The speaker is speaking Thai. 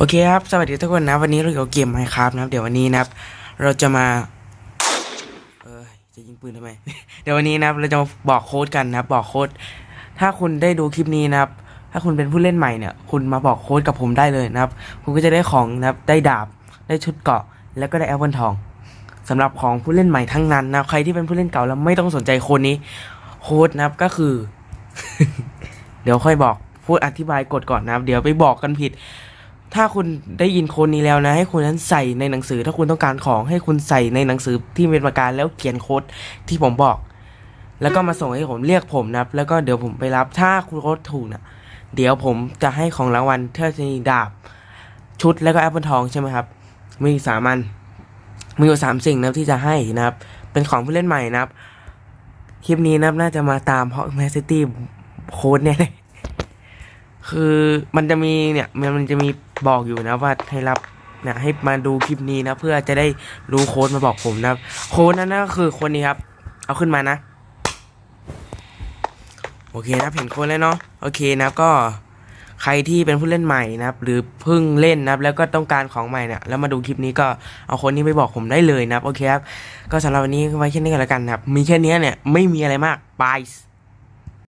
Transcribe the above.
โอเคครับ สวัสดีทุกคนนะ วันนี้เราอยู่กับเกมไมค์ครับนะครับ เดี๋ยววันนี้นะครับ เราจะมา เออจะยิงปืนทำไม เดี๋ยววันนี้นะครับ เราจะมาบอกโค้ดกันนะครับ บอกโค้ด ถ้าคุณได้ดูคลิปนี้นะครับ ถ้าคุณเป็นผู้เล่นใหม่เนี่ย คุณมาบอกโค้ดกับผมได้เลยนะครับ คุณก็จะได้ของนะครับ ได้ดาบ ได้ชุดเกาะ แล้วก็ได้แอปเปิลทองสำหรับของผู้เล่นใหม่ทั้งนั้นนะคใครที่เป็นผู้เล่นเก่าแล้วไม่ต้องสนใจโค้ดนี้ โค้ดนะครับ ก็คือ เดี๋ยวค่อยบอก พูดอธิบายกฎก่อนนะครับ เดี๋ยวไปบอกกันผิด ถ้าคุณได้ยินโค้ดนี้แล้วนะ ให้คุณนั้นใส่ในหนังสือ ถ้าคุณต้องการของให้คุณใส่ในหนังสือที่เป็นประการแล้วเขียนโค้ดที่ผมบอก แล้วก็มาส่งให้ผมเรียกผมนะครับ แล้วก็เดี๋ยวผมไปรับถ้าคุณโค้ดถูกนะเดี๋ยวผมจะให้ของรางวัลเท่าจะมีดาบ ชุดแล้วก็แอปเปิลทองใช่ไหมครับ มีสามันมีอยู่สามสิ่งนะครับที่จะให้นะครับ เป็นของผู้เล่นใหม่นะครับ คลิปนี้นะครับน่าจะมาตามเพราะแมสซิตี้โค้ดเนี่ย คือมันจะมีเนี่ยมันจะมีบอกอยู่นะว่าให้รับนี่ยให้มาดูคลิปนี้นะ เพื่อจะได้รู้โค้ดมาบอกผมนะครับ โค้ดนั้นก็คือคนนี้ครับ เอาขึ้นมานะ โอเคนะเห็นโค้ดแล้วเนาะโอเคนะก็ใครที่เป็นผู้เล่นใหม่นะครับ หรือเพิ่งเล่นนะครับ แล้วก็ต้องการของใหม่เนี่ยแล้วมาดูคลิปนี้ก็เอาค้ดนี้ไปบอกผมได้เลยนะครับโอเคครับก็สำหรับวันนี้ไว้แค่นี้กันแล้วกันนะครับ มีแค่นี้เนี่ยไม่มีอะไรมากบาย